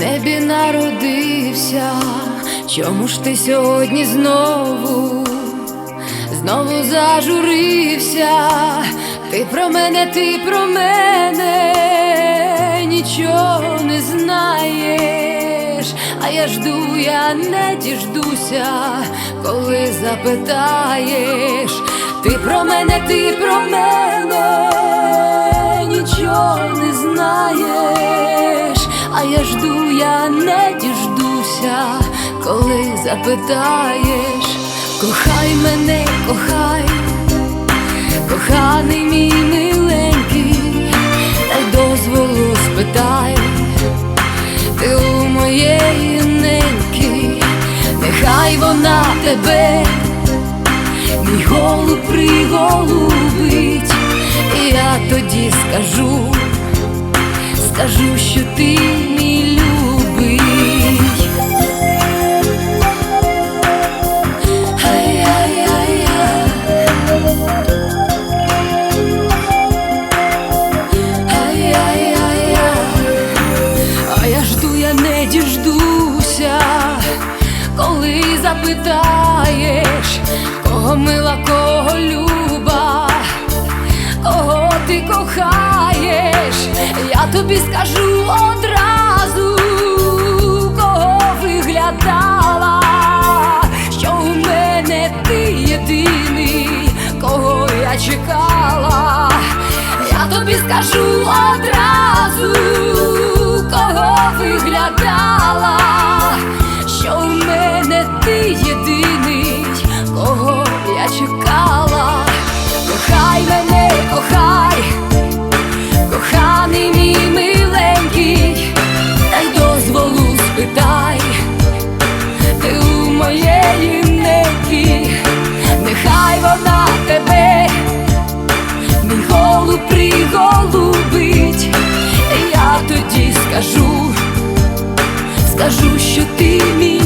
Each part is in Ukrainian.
небі народився, чому ж ти сьогодні знову, знову зажурився, ти про мене, ти про мене нічого не знаєш, а я жду, я не діждуся, коли запитаєш, ти про мене, ти про мене нічого знаєш, а я жду, я не діждуся, коли запитаєш, кохай мене, кохай, коханий мій миленький, дай дозволу спитай, ти у моєї неньки, нехай вона тебе, мій голуб приголубить, і я тоді скажу, скажу, що ти мій любий. А я жду, я не діждуся, коли запитаєш, кого мила, кого люба, кого ти кохаєш, я тобі скажу одразу, кого виглядала, що у мене ти єдиний, кого я чекала, я тобі скажу одразу, кого виглядала, що у мене ти єдиний, скажу, що ти мій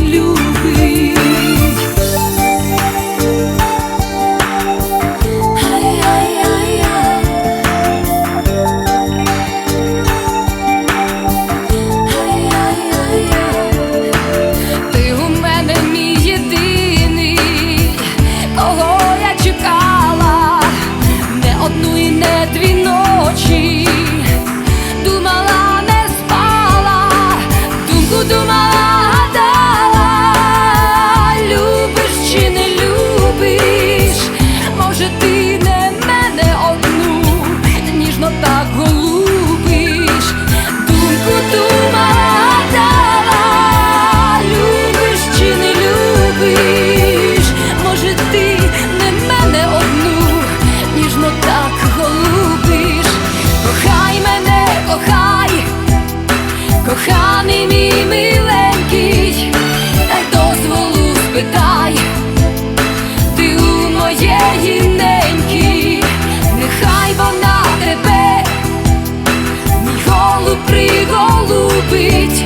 приголубить,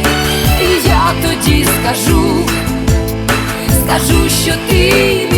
і я тоді скажу, скажу, що ти